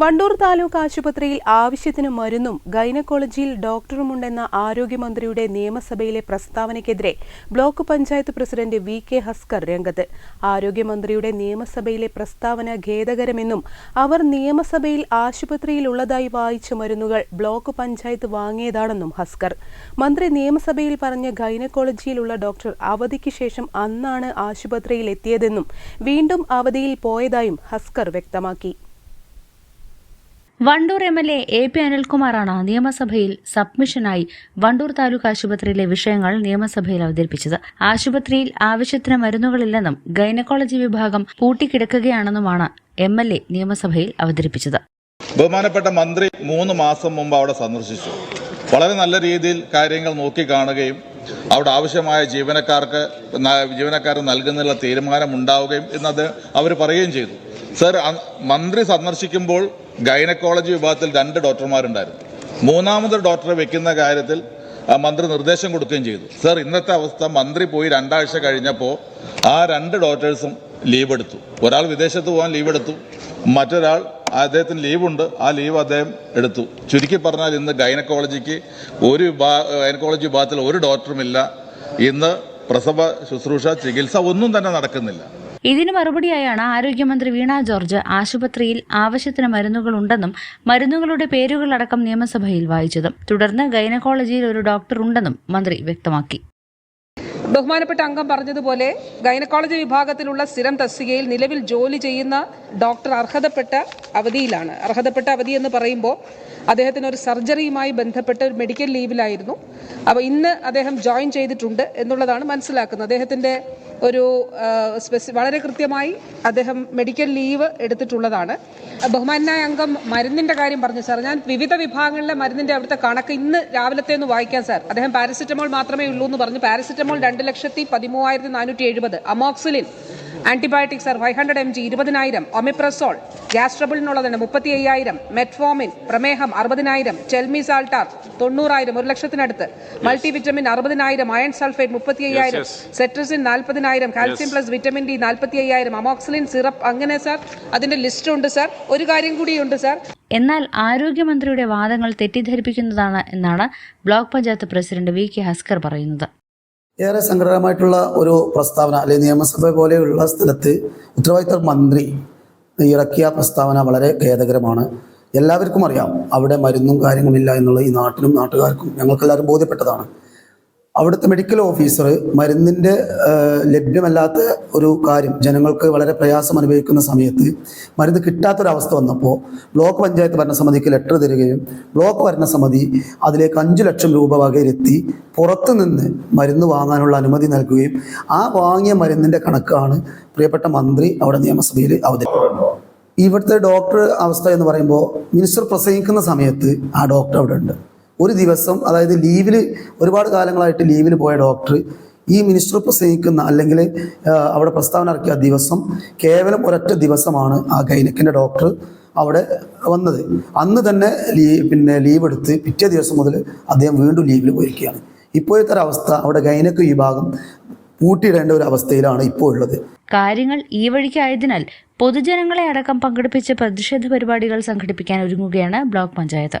Wandoor taluk ആശുപത്രിയിൽ ആവശ്യത്തിന് മരുന്നും ഗൈനക്കോളജിയിൽ ഡോക്ടറുമുണ്ടെന്ന ആരോഗ്യമന്ത്രിയുടെ നിയമസഭയിലെ പ്രസ്താവനയ്ക്കെതിരെ block panchayat president V K Haskar രംഗത്ത്. ആരോഗ്യമന്ത്രിയുടെ നിയമസഭയിലെ പ്രസ്താവന ഖേദകരമെന്നും അവർ നിയമസഭയിൽ ആശുപത്രിയിൽ ഉള്ളതായി വായിച്ച മരുന്നുകൾ ബ്ലോക്ക് പഞ്ചായത്ത് വാങ്ങിയതാണെന്നും ഹസ്കർ. മന്ത്രി നിയമസഭയിൽ പറഞ്ഞ ഗൈനക്കോളജിയിലുള്ള ഡോക്ടർ അവധിക്ക് ശേഷം അന്നാണ് ആശുപത്രിയിൽ എത്തിയതെന്നും വീണ്ടും അവധിയിൽ പോയതായും ഹസ്കർ വ്യക്തമാക്കി. Wandoor M L A A P അനിൽകുമാറാണ് നിയമസഭയിൽ സബ്മിഷനായി വണ്ടൂർ താലൂക്ക് ആശുപത്രിയിലെ വിഷയങ്ങൾ നിയമസഭയിൽ അവതരിപ്പിച്ചത്. ആശുപത്രിയിൽ ആവശ്യത്തിന് മരുന്നുകളില്ലെന്നും ഗൈനക്കോളജി വിഭാഗം പൂട്ടിക്കിടക്കുകയാണെന്നുമാണ് എം എൽ എ നിയമസഭയിൽ അവതരിപ്പിച്ചത്. ബഹുമാനപ്പെട്ട മന്ത്രി മൂന്ന് മാസം മുമ്പ് അവിടെ സന്ദർശിച്ചു. വളരെ നല്ല രീതിയിൽ കാര്യങ്ങൾ നോക്കി കാണുകയും അവിടെ ആവശ്യമായ ജീവനക്കാർക്ക് ജീവനക്കാർ നൽകുന്നതിനുള്ള തീരുമാനം ഉണ്ടാവുകയും എന്നത് അവർ പറയുകയും ചെയ്തു. സർ മന്ത്രി സന്ദർശിക്കുമ്പോൾ ഗൈനക്കോളജി വിഭാഗത്തിൽ രണ്ട് ഡോക്ടർമാരുണ്ടായിരുന്നു. മൂന്നാമത് ഡോക്ടറെ വെക്കുന്ന കാര്യത്തിൽ മന്ത്രി നിർദ്ദേശം കൊടുക്കുകയും ചെയ്തു. സർ ഇന്നത്തെ അവസ്ഥ മന്ത്രി പോയി രണ്ടാഴ്ച കഴിഞ്ഞപ്പോൾ ആ രണ്ട് ഡോക്ടേഴ്സും ലീവ് എടുത്തു. ഒരാൾ വിദേശത്ത് പോകാൻ ലീവ് എടുത്തു. മറ്റൊരാൾ അദ്ദേഹത്തിന് ലീവുണ്ട്. ആ ലീവ് അദ്ദേഹം എടുത്തു. ചുരുക്കി പറഞ്ഞാൽ ഇന്ന് ഗൈനക്കോളജിക്ക് ഒരു ഗൈനക്കോളജി വിഭാഗത്തിൽ ഒരു ഡോക്ടറുമില്ല. ഇന്ന് പ്രസവ ശുശ്രൂഷ ചികിത്സ ഒന്നും തന്നെ നടക്കുന്നില്ല. ഇതിന് മറുപടിയായാണ് ആരോഗ്യമന്ത്രി വീണ ജോർജ് ആശുപത്രിയിൽ ആവശ്യത്തിന് മരുന്നുകൾ ഉണ്ടെന്നും മരുന്നുകളുടെ പേരുകളടക്കം നിയമസഭയിൽ വായിച്ചതും തുടർന്ന് ഗൈനക്കോളജിയിൽ ഒരു ഡോക്ടർ ഉണ്ടെന്നും മന്ത്രി വ്യക്തമാക്കി. ബഹുമാനപ്പെട്ട അംഗം പറഞ്ഞതുപോലെ ഗൈനക്കോളജി വിഭാഗത്തിലുള്ള സ്ഥിരം തസ്തികയിൽ നിലവിൽ ജോലി ചെയ്യുന്ന ഡോക്ടർ അർഹതപ്പെട്ട അവധിയിലാണ്. അർഹതപ്പെട്ട അവധി എന്ന് പറയുമ്പോൾ അദ്ദേഹത്തിന് ഒരു സർജറിയുമായി ബന്ധപ്പെട്ട ഒരു മെഡിക്കൽ ലീവിലായിരുന്നു. അപ്പോൾ ഇന്ന് അദ്ദേഹം ജോയിൻ ചെയ്തിട്ടുണ്ട് എന്നുള്ളതാണ് മനസ്സിലാക്കുന്നത്. അദ്ദേഹത്തിന്റെ ഒരു സ്പെസി വളരെ കൃത്യമായി അദ്ദേഹം മെഡിക്കൽ ലീവ് എടുത്തിട്ടുള്ളതാണ്. ബഹുമാനായ അംഗം മരുന്നിന്റെ കാര്യം പറഞ്ഞു സാർ ഞാൻ വിവിധ വിഭാഗങ്ങളിലെ മരുന്നിന്റെ അവിടുത്തെ കണക്ക് ഇന്ന് രാവിലത്തെ ഒന്ന് വായിക്കാം സാർ അദ്ദേഹം പാരസിറ്റമോൾ മാത്രമേ ഉള്ളൂ എന്ന് പറഞ്ഞു. പാരസിറ്റമോൾ രണ്ട് ലക്ഷത്തി പതിമൂവായിരത്തി നാനൂറ്റി എഴുപത് amoxicillin antibiotic sir five hundred M G ഇരുപതിനായിരം. ഒമിപ്രസോൾ ഗ്യാസ് ട്രബിളിനുള്ളതാണ് മുപ്പത്തി അയ്യായിരം മെറ്റ്ഫോമിൻ പ്രമേഹം അറുപതിനായിരം. ചെൽമി സാൾട്ടാർ തൊണ്ണൂറായിരം ഒരു ലക്ഷത്തിനടുത്ത്. മൾട്ടി വിറ്റമിൻ അറുപതിനായിരം അയൺ സൾഫേറ്റ് മുപ്പത്തി അയ്യായിരം സെട്രസിൻ നാൽപ്പതിനായിരം കാൽസ്യം പ്ലസ് വിറ്റമിൻ ഡി നാൽപ്പത്തി അയ്യായിരം അമോക്സിലിൻ സിറപ്പ് അങ്ങനെ സാർ. അതിന്റെ ലിസ്റ്റ് ഉണ്ട് സാർ. ഒരു കാര്യം കൂടിയുണ്ട് സാർ. എന്നാൽ ആരോഗ്യമന്ത്രിയുടെ വാദങ്ങൾ തെറ്റിദ്ധരിപ്പിക്കുന്നതാണ് എന്നാണ് block panchayat president V K Haskar പറയുന്നത്. ഏറെ സങ്കടകരമായിട്ടുള്ള ഒരു പ്രസ്താവന അല്ലെങ്കിൽ നിയമസഭ പോലെയുള്ള സ്ഥലത്ത് ഉത്തരവാദിത്ത മന്ത്രി ഇറക്കിയ പ്രസ്താവന വളരെ ഖേദകരമാണ്. എല്ലാവർക്കും അറിയാം അവിടെ മരുന്നും കാര്യങ്ങളില്ല എന്നുള്ളത് ഈ നാട്ടിനും നാട്ടുകാർക്കും ഞങ്ങൾക്കെല്ലാവരും ബോധ്യപ്പെട്ടതാണ്. അവിടുത്തെ മെഡിക്കൽ ഓഫീസർ മരുന്നിന്റെ ലഭ്യമല്ലാത്ത ഒരു കാര്യം ജനങ്ങൾക്ക് വളരെ പ്രയാസം അനുഭവിക്കുന്ന സമയത്ത് മരുന്ന് കിട്ടാത്തൊരവസ്ഥ വന്നപ്പോൾ ബ്ലോക്ക് പഞ്ചായത്ത് ഭരണസമിതിക്ക് ലെറ്റർ തരികയും ബ്ലോക്ക് ഭരണസമിതി അതിലേക്ക് അഞ്ച് ലക്ഷം രൂപ വകയിരുത്തി പുറത്തു നിന്ന് മരുന്ന് വാങ്ങാനുള്ള അനുമതി നൽകുകയും ആ വാങ്ങിയ മരുന്നിന്റെ കണക്കാണ് പ്രിയപ്പെട്ട മന്ത്രി അവിടെ നിയമസഭയിൽ അവതരിപ്പിക്കുന്നത് ഇവിടുത്തെ ഡോക്ടർ അവസ്ഥ എന്ന് പറയുമ്പോൾ മിനിസ്റ്റർ പ്രസംഗിക്കുന്ന സമയത്ത് ആ ഡോക്ടർ അവിടെ ഉണ്ട്. ഒരു ദിവസം അതായത് ലീവിൽ ഒരുപാട് കാലങ്ങളായിട്ട് ലീവിൽ പോയ ഡോക്ടർ ഈ മിനിസ്റ്റർ പ്രസംഗിക്കുന്ന അല്ലെങ്കിൽ അവിടെ പ്രസ്താവന ഇറക്കിയ ദിവസം കേവലം ഒരൊറ്റ ദിവസമാണ് ആ ഗൈനക്കിന്റെ ഡോക്ടർ അവിടെ വന്നത്. അന്ന് തന്നെ ലീ പിന്നെ ലീവ് എടുത്ത് പിറ്റേ ദിവസം മുതൽ അദ്ദേഹം വീണ്ടും ലീവിൽ പോയിരിക്കുകയാണ്. ഇപ്പോഴത്തെ ഒരു അവസ്ഥ അവിടെ ഗൈനക്ക് വിഭാഗം പൂട്ടിയിടേണ്ട ഒരു അവസ്ഥയിലാണ് ഇപ്പോൾ ഉള്ളത്. കാര്യങ്ങൾ ഈ വഴിക്കായതിനാൽ പൊതുജനങ്ങളെ അടക്കം പങ്കെടുപ്പിച്ച് പ്രതിഷേധ പരിപാടികൾ സംഘടിപ്പിക്കാൻ ഒരുങ്ങുകയാണ് block panchayat.